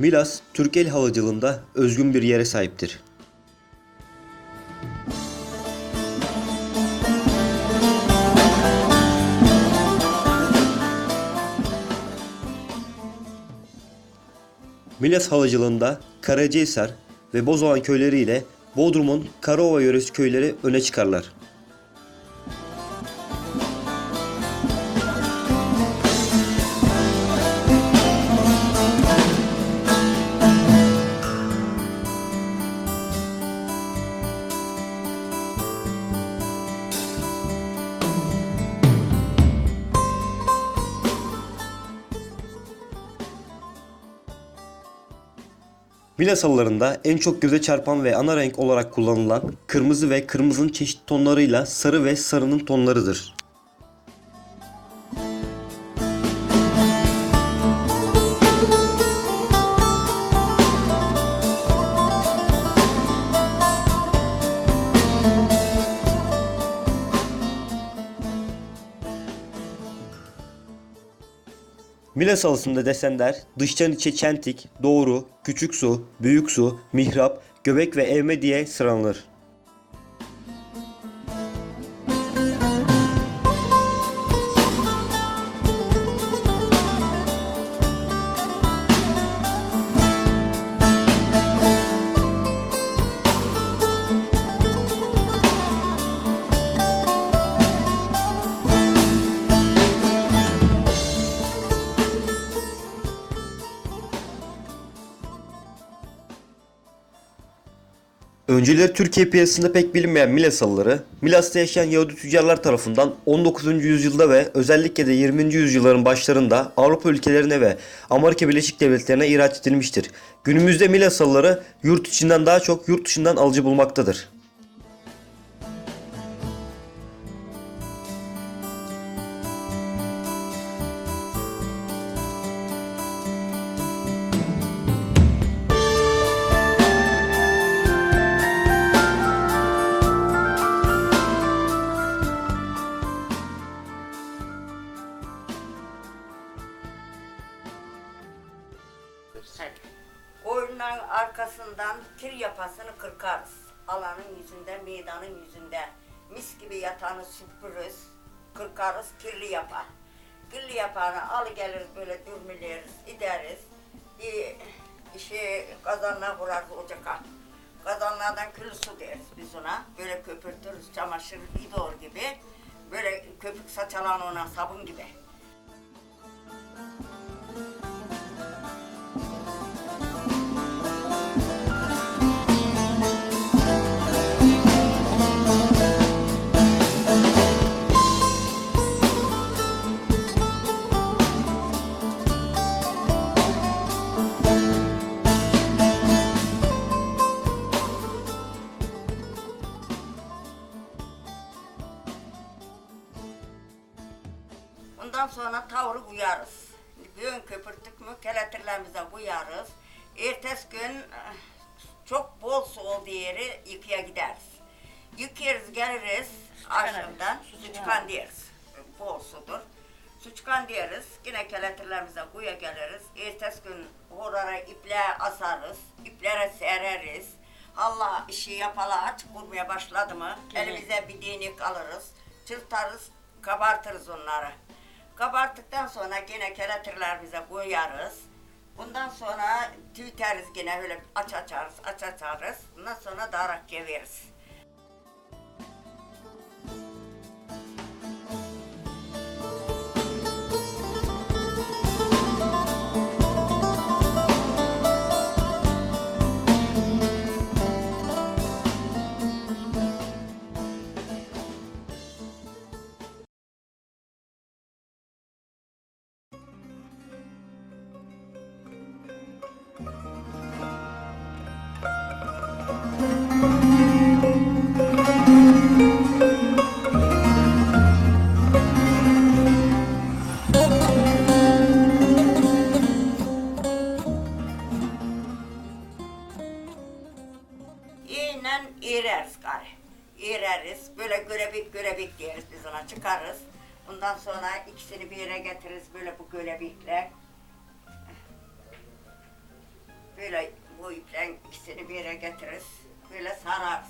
Milas, Türk el havacılığında özgün bir yere sahiptir. Milas havacılığında Karacahisar ve Bozoğan köyleri ile Bodrum'un Karaova yöresi köyleri öne çıkarlar. Milas halılarında en çok göze çarpan ve ana renk olarak kullanılan kırmızı ve kırmızının çeşitli tonlarıyla sarı ve sarının tonlarıdır. Milas halısında desenler dıştan içe çentik, doğru, küçük su, büyük su, mihrap, göbek ve evme diye sıralanır. Önceleri Türkiye piyasasında pek bilinmeyen Milas halıları, Milas'ta yaşayan Yahudi tüccarlar tarafından 19. yüzyılda ve özellikle de 20. yüzyılların başlarında Avrupa ülkelerine ve Amerika Birleşik Devletleri'ne ihraç edilmiştir. Günümüzde Milas halıları yurt içinden daha çok yurt dışından alıcı bulmaktadır. Yatanı süpürürüz, kırkarız, kirli yapar. Kirli yapanı al geliriz böyle dürmüleriz, ideriz. Bir işi kazanla vurarız ocağa. Kazanlardan kül su deriz biz ona. Böyle köpürtürüz, çamaşır idor gibi. Böyle köpük saçalan ona sabun gibi. Ondan sonra tavrı koyarız. Gün köpürttük mü keletirlerimize koyarız. Ertesi gün eh, çok bol su olduğu yeri yıkaya gideriz. Yıkayırız geliriz akşamdan su çıkan deriz. Bol sudur. Su çıkan deriz. Yine keletirlerimize koya geliriz. Ertesi gün horara iple asarız. İplere sereriz. Allah işi yapala aç vurmaya başladı mı elimize bir değnek alırız. Çırtarız, kabartırız onları. Kabarttıktan sonra gene keletirlerimize koyarız. Bundan sonra tüyteriz gene öyle aç açarız, aç açarız. Bundan sonra darak geveriz. Çıkarız. Ondan sonra ikisini bir yere getiririz böyle bu görebikle. böyle bu iplen ikisini bir yere getiririz. Böyle sararız.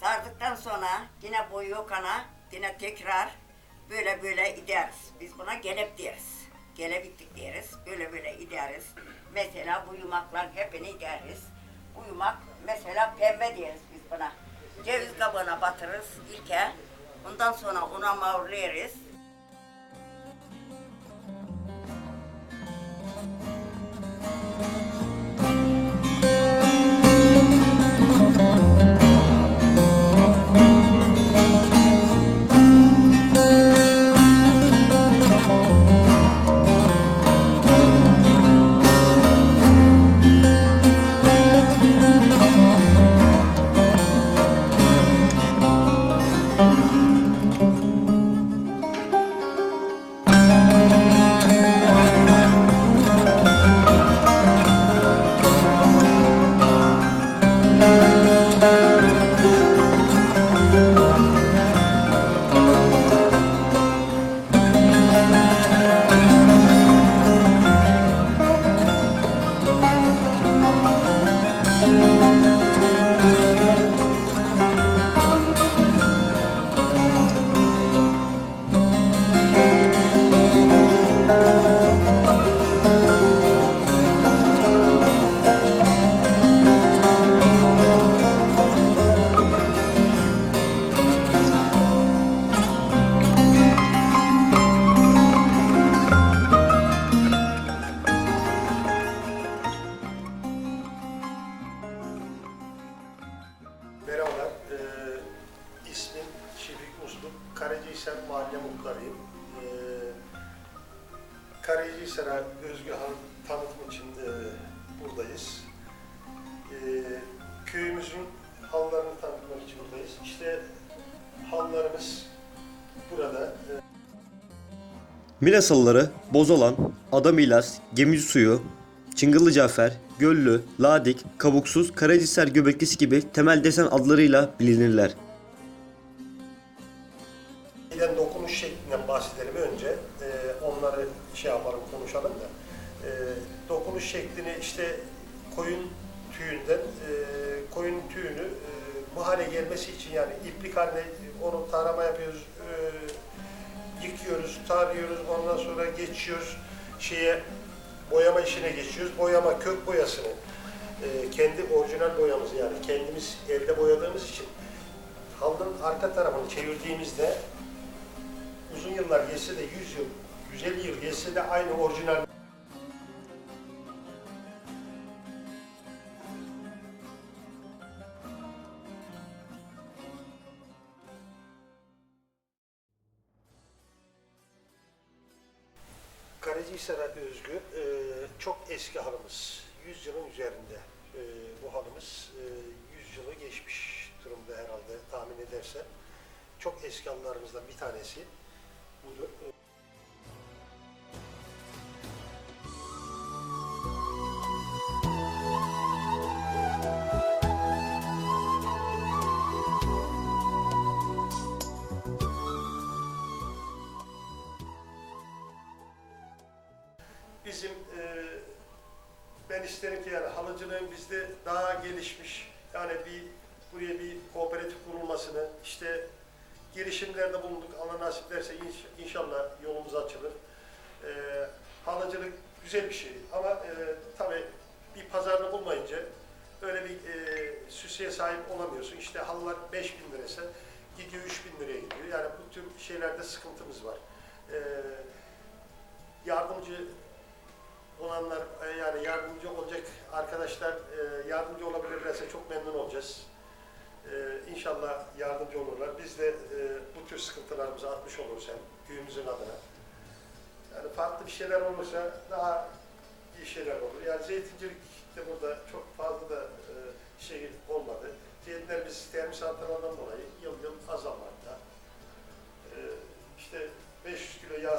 Sardıktan sonra yine bu yokana yine tekrar böyle böyle ideriz. Biz buna gelep deriz. Gelebittik deriz. Böyle böyle ideriz. Mesela bu yumaklar hepini ideriz. Bu yumak mesela pembe deriz biz buna. Ceviz kabuğuna batırırız ilke. Ondan sonra una mavrulayırız. Merhabalar, Milas halıları Bozolan, Adamilas, Gemici Suyu, Çıngıllı Cafer, Göllü, Ladik, Kabuksuz, Karacisar Göbeklisi gibi temel desen adlarıyla bilinirler. Giden dokunuş şeklinden bahsedelim önce. Ee, onları şey yapalım, konuşalım da. Ee, dokunuş şeklini işte koyun tüyünden, e, koyun tüyünü e, bu hale gelmesi için yani iplik haline onu tarama yapıyoruz, e, yıkıyoruz, tarıyoruz, ondan sonra geçiyoruz şeye boyama işine geçiyoruz. Boyama kök boyasını e, kendi orijinal boyamızı yani kendimiz elde boyadığımız için halının arka tarafını çevirdiğimizde uzun yıllar geçse de 100 yıl, 150 yıl geçse de aynı orijinal Karacahisar'a özgü e, çok eski halımız. 100 yılın üzerinde e, bu halımız. E, 100 yılı geçmiş durumda herhalde tahmin edersem. Çok eski halılarımızdan bir tanesi budur. E, Bizim e, ben isterim ki yani halıcılığın bizde daha gelişmiş yani bir buraya bir kooperatif kurulmasını işte girişimlerde bulunduk. Allah nasip ederse inş- inşallah yolumuz açılır. E, halıcılık güzel bir şey ama e, tabii bir pazarını bulmayınca öyle bir e, süseye sahip olamıyorsun. İşte halılar 5 bin liraysa gidiyor 3 bin liraya gidiyor. Yani bu tür şeylerde sıkıntımız var. E, yardımcı olanlar e, yani yardımcı olacak arkadaşlar e, yardımcı olabilirlerse çok memnun olacağız. E, İnşallah yardımcı olurlar. Biz de e, bu tür sıkıntılarımızı atmış oluruz hem köyümüzün adına. Yani farklı bir şeyler olursa daha iyi şeyler olur. Yani zeytincilik de burada çok fazla da şey olmadı. Zeytinlerimiz termik santralından dolayı yıl yıl azalmakta. E, işte 500 kilo yağ